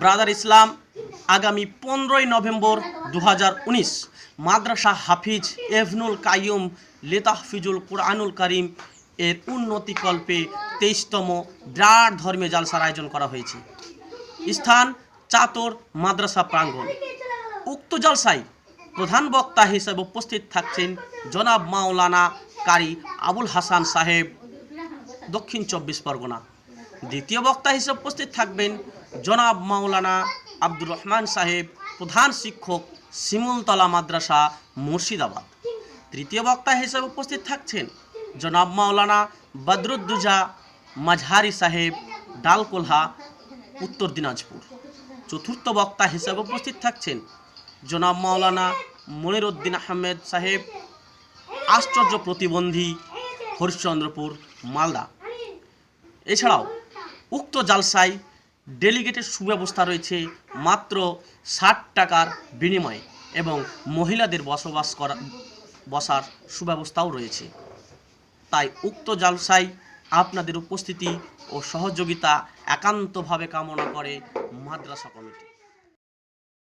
Brother ইসলাম আগামী পনেরোই November দু হাজার উনিশ মাদ্রাসা হাফিজ এভনুল কাইয়ুম লেতাহফিজুল কুরআনুল করিম এর উন্নতিকল্পে তেইশতম বিরাট ধর্মে জালসার আয়োজন করা হয়েছে। স্থান চাতর মাদ্রাসা প্রাঙ্গণ। উক্ত জলসায় প্রধান বক্তা হিসেবে উপস্থিত থাকছেন জনাব মাওলানা কারি আবুল হাসান সাহেব। দক্ষিণ চব্বিশ পরগনা। দ্বিতীয় বক্তা হিসেবে উপস্থিত থাকবেন জনাব মাওলানা আব্দুর রহমান সাহেব, প্রধান শিক্ষক, শিমুলতলা মাদ্রাসা, মুর্শিদাবাদ। তৃতীয় বক্তা হিসেবে উপস্থিত থাকছেন জনাব মাওলানা বদরুদ্দুজা মাঝহারি সাহেব, ডালকোলহা, উত্তর দিনাজপুর। চতুর্থ বক্তা হিসেবে উপস্থিত থাকছেন জনাব মাওলানা মনিরুদ্দিন আহমেদ সাহেব, আশ্চর্য প্রতিবন্ধী হরিশ্চন্দ্রপুর, মালদা। এছাড়াও উক্ত জালসায় ডেলিগেটের সুব্যবস্থা রয়েছে মাত্র ষাট টাকার বিনিময়ে এবং মহিলাদের বসবাস করা, বসার সুব্যবস্থাও রয়েছে। তাই উক্ত জালসাই আপনাদের উপস্থিতি ও সহযোগিতা একান্তভাবে কামনা করে মাদ্রাসা কমিটি।